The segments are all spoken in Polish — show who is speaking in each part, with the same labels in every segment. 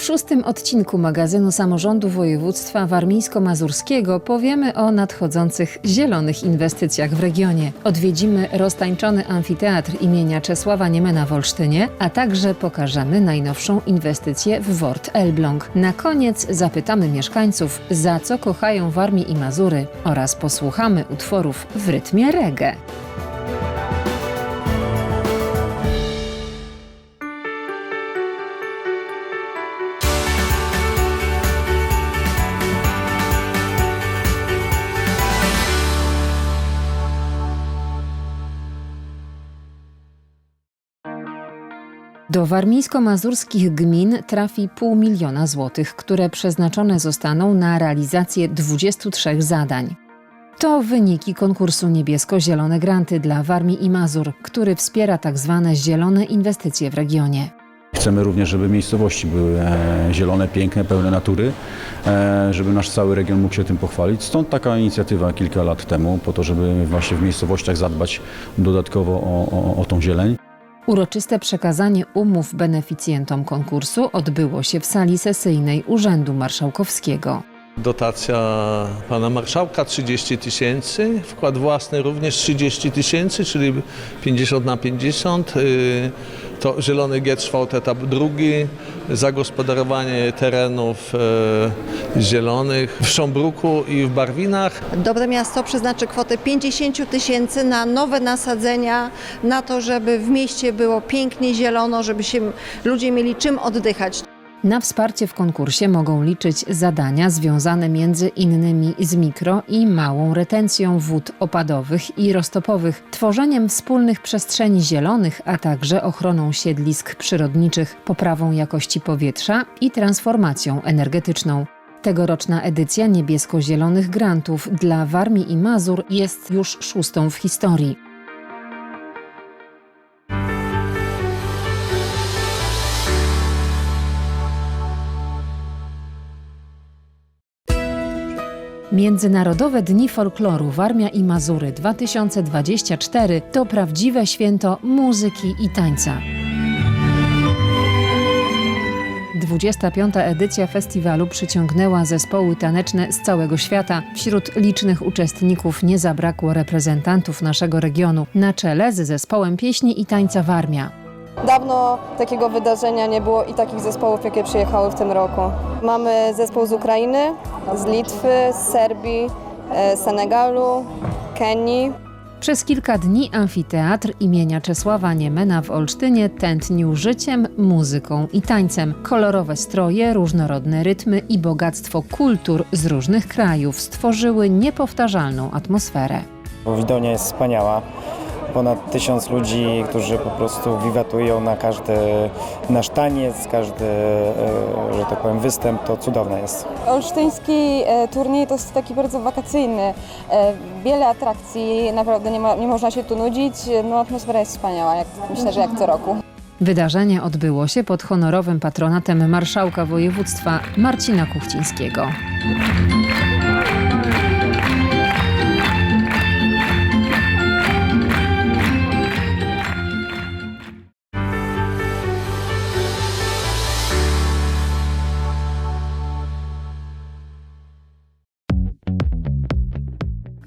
Speaker 1: W szóstym odcinku magazynu samorządu województwa warmińsko-mazurskiego powiemy o nadchodzących zielonych inwestycjach w regionie. Odwiedzimy roztańczony amfiteatr imienia Czesława Niemena w Olsztynie, a także pokażemy najnowszą inwestycję w Wort Elbląg. Na koniec zapytamy mieszkańców, za co kochają Warmię i Mazury oraz posłuchamy utworów w rytmie reggae. Do warmińsko-mazurskich gmin trafi pół miliona złotych, które przeznaczone zostaną na realizację 23 zadań. To wyniki konkursu Niebiesko-Zielone Granty dla Warmii i Mazur, który wspiera tzw. zielone inwestycje w regionie.
Speaker 2: Chcemy również, żeby miejscowości były e, zielone, piękne, pełne natury, e, żeby nasz cały region mógł się tym pochwalić. Stąd taka inicjatywa kilka lat temu, po to, żeby właśnie w miejscowościach zadbać dodatkowo o, o, o tą zieleń.
Speaker 1: Uroczyste przekazanie umów beneficjentom konkursu odbyło się w sali sesyjnej Urzędu Marszałkowskiego.
Speaker 3: Dotacja pana marszałka 30 tysięcy, wkład własny również 30 tysięcy, czyli 50 na 50. Y, To Zielony Gierczwałt etap drugi, zagospodarowanie terenów y, zielonych w Sząbruku i w Barwinach.
Speaker 4: Dobre Miasto przeznaczy kwotę 50 tysięcy na nowe nasadzenia, na to, żeby w mieście było pięknie zielono, żeby się ludzie mieli czym oddychać.
Speaker 1: Na wsparcie w konkursie mogą liczyć zadania związane między innymi z mikro i małą retencją wód opadowych i roztopowych, tworzeniem wspólnych przestrzeni zielonych, a także ochroną siedlisk przyrodniczych, poprawą jakości powietrza i transformacją energetyczną. Tegoroczna edycja niebiesko-zielonych grantów dla Warmii i Mazur jest już szóstą w historii. Międzynarodowe Dni Folkloru Warmia i Mazury 2024 to prawdziwe święto muzyki i tańca. 25. edycja festiwalu przyciągnęła zespoły taneczne z całego świata. Wśród licznych uczestników nie zabrakło reprezentantów naszego regionu, na czele z zespołem pieśni i tańca Warmia.
Speaker 5: Dawno takiego wydarzenia nie było i takich zespołów, jakie przyjechały w tym roku. Mamy zespół z Ukrainy, z Litwy, z Serbii, e, Senegalu, Kenii.
Speaker 1: Przez kilka dni amfiteatr imienia Czesława Niemena w Olsztynie tętnił życiem, muzyką i tańcem. Kolorowe stroje, różnorodne rytmy i bogactwo kultur z różnych krajów stworzyły niepowtarzalną atmosferę.
Speaker 6: Bo Widonia jest wspaniała. Ponad tysiąc ludzi, którzy po prostu wiwatują na każdy nasz taniec, każdy, e, że tak powiem, występ. To cudowne jest.
Speaker 5: Olsztyński e, turniej to jest taki bardzo wakacyjny. E, Wiele atrakcji, naprawdę nie, ma, nie można się tu nudzić. No, atmosfera jest wspaniała, jak, myślę, że jak co roku.
Speaker 1: Wydarzenie odbyło się pod honorowym patronatem marszałka województwa Marcina Kuchcińskiego.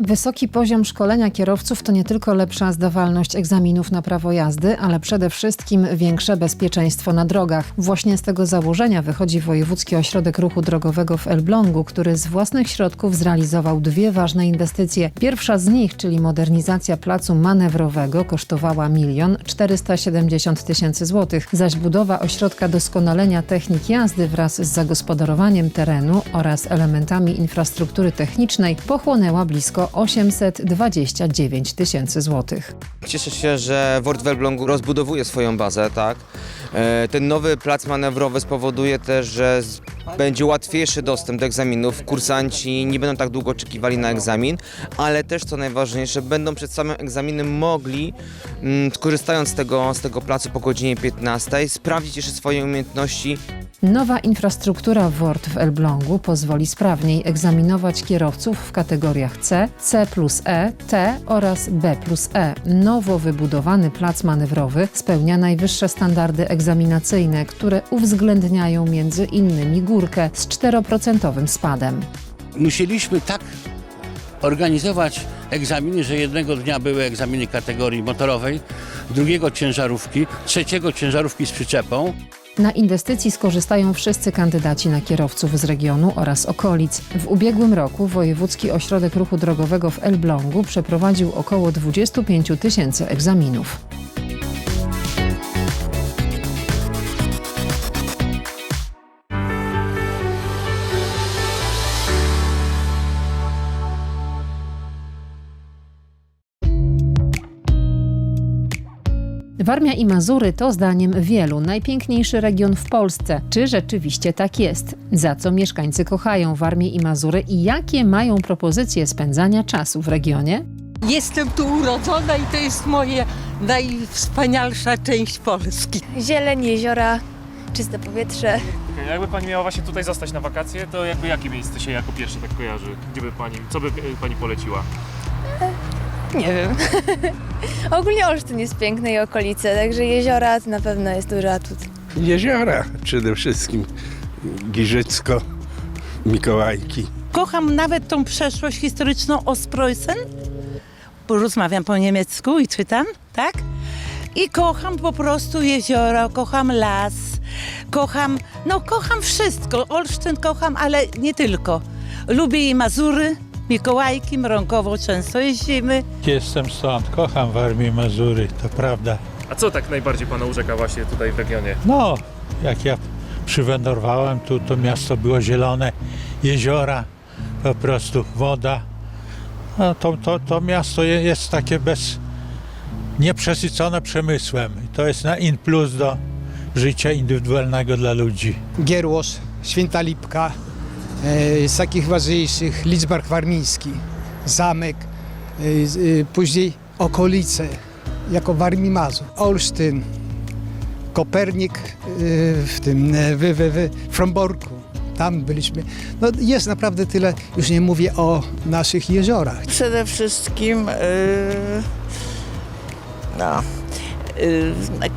Speaker 1: Wysoki poziom szkolenia kierowców to nie tylko lepsza zdawalność egzaminów na prawo jazdy, ale przede wszystkim większe bezpieczeństwo na drogach. Właśnie z tego założenia wychodzi Wojewódzki Ośrodek Ruchu Drogowego w Elblągu, który z własnych środków zrealizował dwie ważne inwestycje. Pierwsza z nich, czyli modernizacja placu manewrowego, kosztowała milion 470 tysięcy złotych, zaś budowa ośrodka doskonalenia technik jazdy wraz z zagospodarowaniem terenu oraz elementami infrastruktury technicznej pochłonęła blisko 829 tysięcy złotych.
Speaker 7: Cieszę się, że Wort w Elblągu rozbudowuje swoją bazę, tak. E, Ten nowy plac manewrowy spowoduje też, że będzie łatwiejszy dostęp do egzaminów. Kursanci nie będą tak długo oczekiwali na egzamin, ale też co najważniejsze, będą przed samym egzaminem mogli, mm, korzystając z tego, z tego placu po godzinie 15, sprawdzić jeszcze swoje umiejętności
Speaker 1: Nowa infrastruktura WORD w Elblągu pozwoli sprawniej egzaminować kierowców w kategoriach C, C plus E, T oraz B plus E. Nowo wybudowany plac manewrowy spełnia najwyższe standardy egzaminacyjne, które uwzględniają między innymi górkę z 4% spadem.
Speaker 8: musieliśmy tak organizować egzaminy, że jednego dnia były egzaminy kategorii motorowej, drugiego ciężarówki, trzeciego ciężarówki z przyczepą.
Speaker 1: Na inwestycji skorzystają wszyscy kandydaci na kierowców z regionu oraz okolic. W ubiegłym roku Wojewódzki Ośrodek Ruchu Drogowego w Elblągu przeprowadził około 25 tysięcy egzaminów. Warmia i Mazury to zdaniem wielu najpiękniejszy region w Polsce. Czy rzeczywiście tak jest? Za co mieszkańcy kochają Warmię i Mazury i jakie mają propozycje spędzania czasu w regionie?
Speaker 9: Jestem tu urodzona i to jest moja najwspanialsza część Polski.
Speaker 10: Zieleń, jeziora, czyste powietrze.
Speaker 11: Jakby pani miała właśnie tutaj zostać na wakacje, to jakby jakie miejsce się jako pierwsze tak kojarzy? Gdzie by pani, co by pani poleciła?
Speaker 10: Nie wiem. Ogólnie Olsztyn jest piękny i okolice, także jeziora to na pewno jest duży atut.
Speaker 12: Jeziora przede wszystkim. Giżycko, Mikołajki.
Speaker 9: Kocham nawet tą przeszłość historyczną Ostpreußen, bo rozmawiam po niemiecku i czytam, tak? I kocham po prostu jeziora, kocham las, kocham, no kocham wszystko. Olsztyn kocham, ale nie tylko. Lubię i Mazury, Mikołajki, Mrąkowo często jeździmy.
Speaker 13: Jestem stąd, kocham Warmię Mazury, to prawda.
Speaker 11: A co tak najbardziej pana urzeka właśnie tutaj w regionie?
Speaker 13: No, jak ja przywędrowałem tu, to miasto było zielone, jeziora, po prostu woda. No, to, to, to miasto je- jest takie bez, nieprzesycone przemysłem. To jest na in plus do życia indywidualnego dla ludzi.
Speaker 14: Gierłos, Święta Lipka, z takich ważniejszych Lidzbark Warmiński, zamek, e, e, później okolice, jako Warmii Mazur, Olsztyn, Kopernik e, w tym, e, w, w, w Fromborku, tam byliśmy. No jest naprawdę tyle, już nie mówię o naszych jeziorach.
Speaker 9: Przede wszystkim no,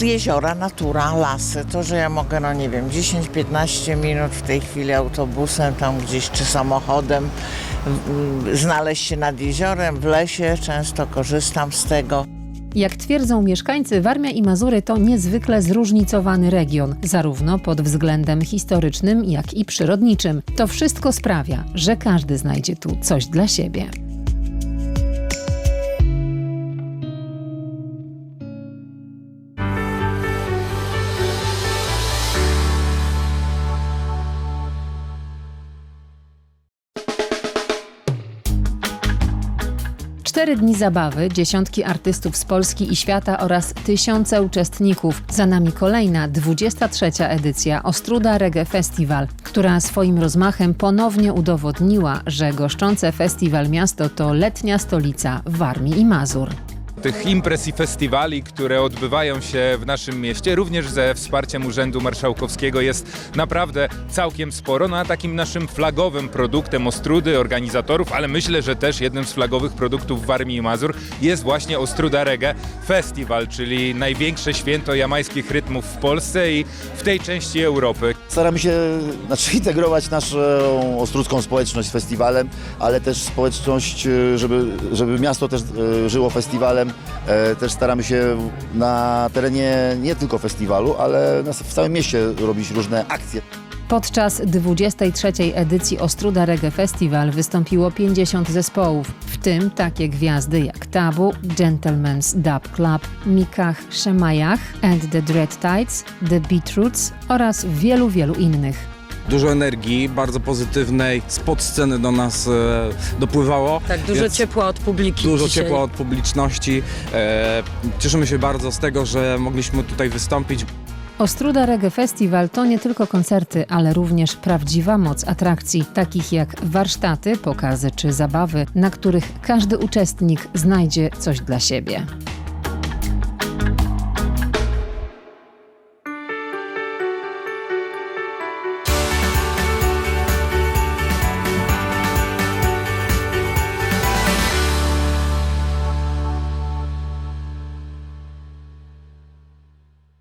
Speaker 9: jeziora, natura, lasy. To, że ja mogę, no nie wiem, 10-15 minut w tej chwili autobusem tam gdzieś czy samochodem mm, znaleźć się nad jeziorem w lesie, często korzystam z tego.
Speaker 1: Jak twierdzą mieszkańcy, Warmia i Mazury to niezwykle zróżnicowany region, zarówno pod względem historycznym, jak i przyrodniczym. To wszystko sprawia, że każdy znajdzie tu coś dla siebie. Cztery dni zabawy, dziesiątki artystów z Polski i świata oraz tysiące uczestników. Za nami kolejna, 23. edycja Ostruda Reggae Festival, która swoim rozmachem ponownie udowodniła, że goszczące festiwal miasto to letnia stolica Warmii i Mazur.
Speaker 15: Tych imprez i festiwali, które odbywają się w naszym mieście, również ze wsparciem Urzędu Marszałkowskiego jest naprawdę całkiem sporo. No a takim naszym flagowym produktem Ostrudy, organizatorów, ale myślę, że też jednym z flagowych produktów Warmii i Mazur jest właśnie Ostruda Reggae Festival, czyli największe święto jamańskich rytmów w Polsce i w tej części Europy.
Speaker 16: Staramy się znaczy, integrować naszą ostrudzką społeczność z festiwalem, ale też społeczność, e, żeby, żeby miasto też e, żyło festiwalem. E, Też staramy się na terenie nie tylko festiwalu, ale w całym mieście robić różne akcje.
Speaker 1: Podczas 23. edycji Ostruda Reggae Festival wystąpiło 50 zespołów, w tym takie gwiazdy jak Tabu, Gentleman's Dub Club, Mikach Szemajach and the Dread Tides, The Beatroots oraz wielu, wielu innych.
Speaker 17: Dużo energii, bardzo pozytywnej, spod sceny do nas e, dopływało.
Speaker 9: Tak, dużo
Speaker 17: Więc
Speaker 9: ciepła od publiki
Speaker 17: Dużo
Speaker 9: dzisiaj.
Speaker 17: ciepła od publiczności. E, cieszymy się bardzo z tego, że mogliśmy tutaj wystąpić.
Speaker 1: Ostruda Reggae Festival to nie tylko koncerty, ale również prawdziwa moc atrakcji, takich jak warsztaty, pokazy czy zabawy, na których każdy uczestnik znajdzie coś dla siebie.